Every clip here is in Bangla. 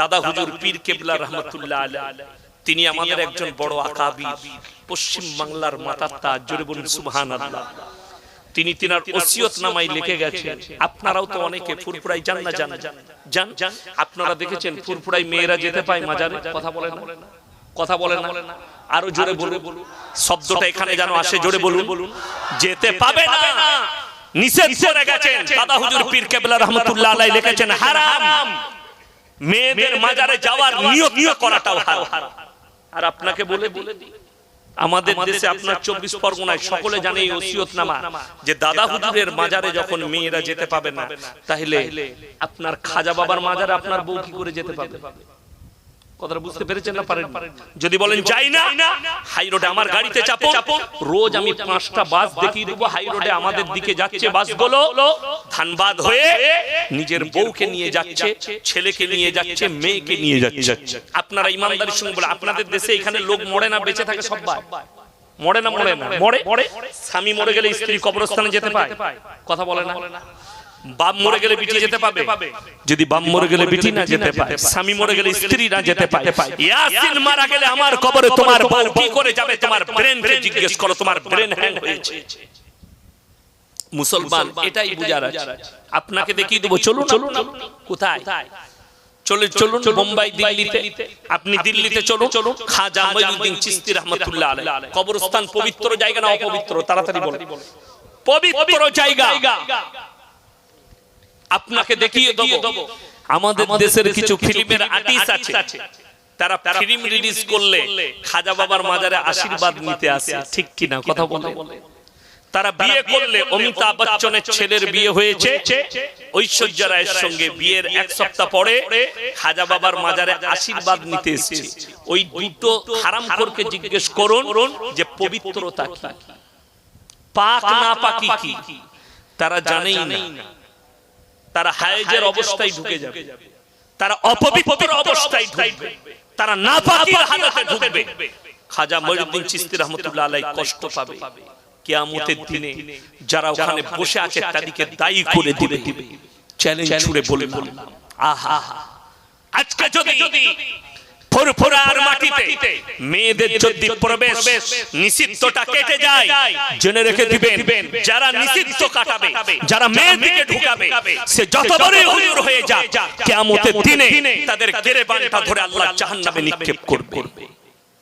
দাদা হুজুর পীর কেবলা রহমতুল্লাহ তিনি আমাদের একজন বড় আকাবি, পশ্চিম বাংলার মাতার তাজ জোরে বলুন সুবহানাল্লাহ। তিনি তিনার ওসিয়ত নামাই লিখে গেছেন। আপনারাও তো অনেকে ফুরফুরাই যান না জান জান জান আপনারা দেখেছেন ফুরফুরাই মেয়েরা যেতে পায় মাজারে? কথা বলে না? কথা বলে না? আরও জোরে বলুন। শব্দটা এখানে যেন আসে, জোরে বলুন। যেতে পাবে না। নিষেধ করে গেছেন। দাদা হুজুর পীর কেবলা রহমতুল্লাহ আলাইহি লিখেছেন, হারাম। মেয়েদের মাজারে যাওয়ার নিয়ত করাটাও হারাম আর আপনাকে বলে বলে দিই আমাদের দেশে আপনার চব্বিশ পরগনায় সকলে জানে এই ওসিয়ত নামা যে দাদা হুজুরের মাজারে যখন মেয়েরা যেতে পাবে না তাহলে আপনার খাজা বাবার মাজারে আপনার বউ কি করে যেতে পাবে? কথাটা বুঝতে পেরেছেন না পারেন যদি বলেন যাই না হাই রোডে আমার গাড়িতে চাপো রোজ আমি পাঁচটা বাস দেখিয়ে দেবো হাই রোডে আমাদের দিকে যাচ্ছে বাসগুলো। ধানবাদ হয়ে নিজের বউকে নিয়ে যাচ্ছে ছেলেকে নিয়ে যাচ্ছে মেয়েকে নিয়ে যাচ্ছে। আপনারা ইমানদারির সঙ্গে বলে আপনাদের দেশে এখানে লোক মরে না বেঁচে থাকে সব মরে না মরে না মরে। মরে। স্বামী মরে গেলে স্ত্রী কবরস্থানে যেতে পায়। কথা বলে না। বাপ মরে গেলে বিটি যেতে পাবে? যদি বাপ মরে গেলে বিটি না যেতে পায় স্বামী মরে গেলে স্ত্রী না যেতে পায়। ইয়াসিন মারা গেলে আমার কবরে তোমার বউ কি করে যাবে? তোমার ব্রেন জিজ্ঞেস করো তোমার ব্রেন হ্যাং হয়েছে। মুসলমান এটাই বুঝার আছে। আপনাকে দেখিয়ে দেবো চলুন চলুন কোথায়? চলে চলুন বোম্বাই দিল্লিতে। আপনি দিল্লিতে চলুন। চলুন। খাজা মঈনুদ্দিন চিশতি রাহমাতুল্লাহ আলাইহি। কবরস্থান পবিত্র জায়গা না অপবিত্র তাড়াতাড়ি বলুন। পবিত্র জায়গা আপনাকে দেখিয়ে দেবো। আমাদের দেশের কিছু ফিল্মের আর্টিস্ট আছে। তারা ফিল্ম রিলিজ করলে খাজা বাবার মাজারে আশীর্বাদ নিতে আসে। ঠিক কিনা কথা বলে তারা বিয়ে করলে অমিতাভ বচ্চনের ছেলের বিয়ে হয়েছে। ঐশ্বর্য রায়ের সঙ্গে বিয়ের এক সপ্তাহ পরে খাজা বাবার মাজারে আশীর্বাদ নিতে এসেছে। ওই দুটো হারাম করকে জিজ্ঞেস করুন যে পবিত্রতা কি? পাক না পাকি কি? তারা জানেই না তারা হায়েজের অবস্থায় ঢুকে যাবে। তারা অপবিত্র অবস্থায় ঢুকবে। তারা নাপাকির হালাতে ঢুকবে। খাজা মঈনুদ্দিন চিশতি রাহমাতুল্লাহ আলাইহি কষ্ট পাবে। কিয়ামতের দিনে যারা ওখানে বসে আছে তাদেরকে দায়ী করে দিবে। চ্যালেঞ্জ ছুড়ে বলে বললাম। আহা। আজকে যদি ফুরফুরার মাটিতে। মেয়েদের যদি প্রবেশ নিষিদ্ধটা কেটে যায় জেনে রেখে দিবেন যারা নিষিদ্ধ কাটাবে যারা মেয়েদিকে ঢুকাবে সে যত বড় হুজুর হয়ে যাক কিয়ামতের দিনে তাদের গেরে ধরে আল্লাহ জাহান্নামে নিক্ষেপ করবে।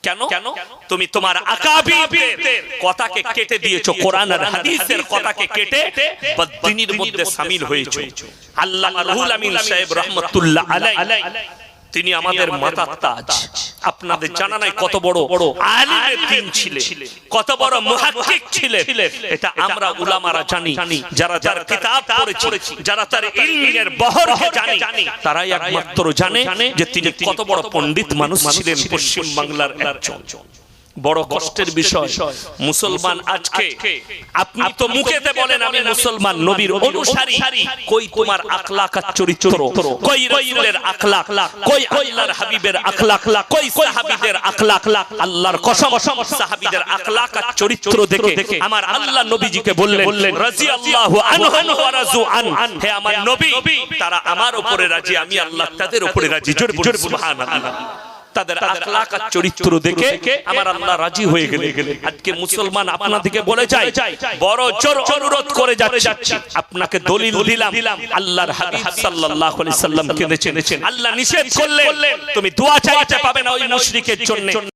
কেন? কেন? তুমি তোমার আকাবিদের কথাকে কেটে দিয়েছ কোরআন আর হাদিসের কথাকে কেটে বদ্দিনীর মধ্যে শামিল হয়েছো। আল্লাহ রুহুল আমিন সাহেব রহমাতুল্লাহ আলাইহি। তিনি আমাদের মাতার তাজ। আপনাদের জানা নাই কত বড় বড় আলিম ছিলেন। কত বড় মুহাক্কিক ছিলেন। এটা আমরা উলামারা জানি। যারা যারা কিতাব পড়েছি যারা তার ইলমের বহর জানি তারাই একমাত্র জানে যে তিনি কত বড় পণ্ডিত মানুষ ছিলেন পশ্চিম বাংলার একজন। বড় কষ্টের বিষয়। মুসলমান আজকে আপনি তো মুখেতে বলেন আমি মুসলমান নবীর অনুসারী। কই তোমার আখলাক আর চরিত্র? কই রাসূলের আখলাক? কই আল্লাহর হাবিবের আখলাক? কই সাহাবীদের আখলাক? আল্লাহর কসম সাহাবীদের আখলাক আর চরিত্র দেখে আমার আল্লাহ নবীজিকে বললেন রাদিয়াল্লাহু আনহু ওয়া রাজু আন। হে আমার নবী তারা আমার উপরে রাজি আমি আল্লাহ তাদের উপরে রাজি। জোরে সুবহানাল্লাহ। তাদের আখলাক আর চরিত্র দেখে আমার আল্লাহ রাজি হয়ে গেলে আজকে মুসলমান আপনাদেরকে বলে যায় বড় জোর অনুরোধ করে যাচ্ছে। আপনাকে দলিল দিলাম। আল্লাহর হাবিব সাল্লাল্লাহু আলাইহি সাল্লাম কেঁদেছেন আল্লাহ নিষেধ করলেন? তুমি দোয়া চাইতে পাবে না ওই মুশরিকের জন্য।